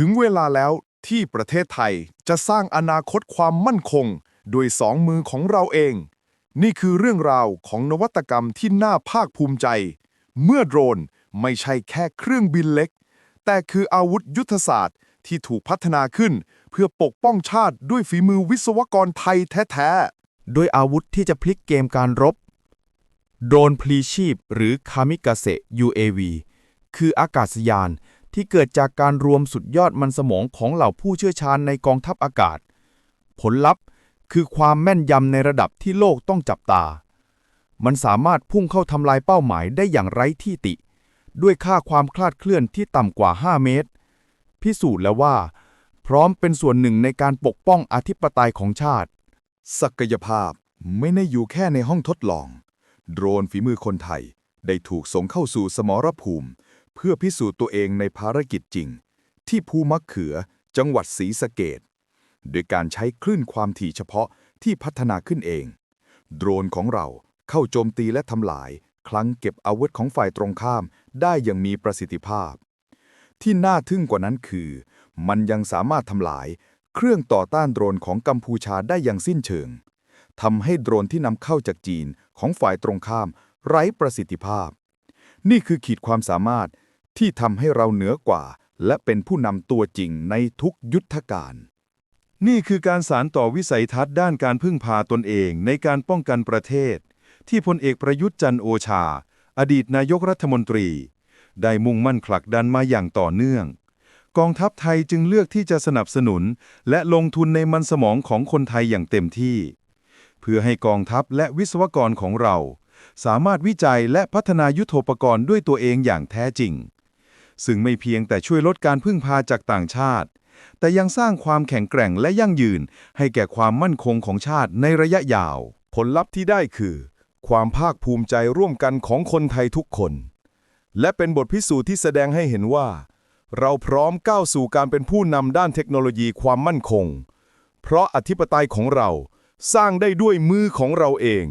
ถึงเวลาแล้วที่ประเทศไทยจะสร้างอนาคตความมั่นคงด้วยสองมือของเราเอง นี่คือเรื่องราวของนวัตกรรมที่น่าภาคภูมิใจ เมื่อโดรนไม่ใช่แค่เครื่องบินเล็ก แต่คืออาวุธยุทธศาสตร์ที่ถูกพัฒนาขึ้น เพื่อปกป้องชาติด้วยฝีมือวิศวกรไทยแท้ๆด้วยอาวุธที่จะพลิกเกมการรบ โดรนพลีชีพ หรือคามิกาเซ UAV คืออากาศยาน ที่เกิดจากการรวมสุดยอดมันสมองของเหล่าผู้เชี่ยวชาญในกองทัพอากาศ ผลลัพธ์คือความแม่นยำในระดับที่โลกต้องจับตา มันสามารถพุ่งเข้าทำลายเป้าหมายได้อย่างไร้ที่ติ ด้วยค่าความคลาดเคลื่อนที่ต่ำกว่า 5 เมตร พิสูจน์แล้วว่า พร้อมเป็นส่วนหนึ่งในการปกป้องอธิปไตยของชาติ ศักยภาพไม่ได้อยู่แค่ในห้องทดลอง โดรนฝีมือคนไทย ได้ถูกส่งเข้าสู่สมรภูมิ เพื่อพิสูจน์ตัวเองในภารกิจจริง ที่ภูมะเขือจังหวัดศรีสะเกดโดยการใช้คลื่นความถี่เฉพาะที่พัฒนาขึ้นเอง โดรนของเราเข้าโจมตีและทำลาย คลังเก็บอาวุธของฝ่ายตรงข้ามได้อย่างมีประสิทธิภาพ ที่น่าทึ่งกว่านั้นคือ มันยังสามารถทำลาย เครื่องต่อต้านโดรนของกัมพูชาได้อย่างสิ้นเชิงทำให้โดรนที่นำเข้าจากจีนของฝ่ายตรงข้าม ไร้ประสิทธิภาพ นี่คือขีดความสามารถ ที่ทำให้เราเหนือกว่า และเป็นผู้นำตัวจริงในทุกยุทธการ นี่คือการสารต่อวิสัยทัศน์ด้านการพึ่งพาตนเองในการป้องกันประเทศ ที่พลเอกประยุทธ์จันโอชา อดีตนายกรัฐมนตรี ได้มุ่งมั่นผลักดันมาอย่างต่อเนื่อง กองทัพไทยจึงเลือกที่จะสนับสนุน และลงทุนในมันสมองของคนไทยอย่างเต็มที่ เพื่อให้กองทัพและวิศวกรของเราสามารถวิจัยและพัฒนายุทโธปกรณ์ด้วยตัวเองอย่างแท้จริง ซึ่งไม่เพียงแต่ช่วยลดการพึ่งพาจากต่างชาติ แต่ยังสร้างความแข็งแกร่งและยั่งยืนให้แก่ความมั่นคงของชาติในระยะยาว ผลลัพธ์ที่ได้คือ ความภาคภูมิใจร่วมกันของคนไทยทุกคน และเป็นบทพิสูจน์ที่แสดงให้เห็นว่า เราพร้อมก้าวสู่การเป็นผู้นำด้านเทคโนโลยีความมั่นคง เพราะอธิปไตยของเราสร้างได้ด้วยมือของเราเอง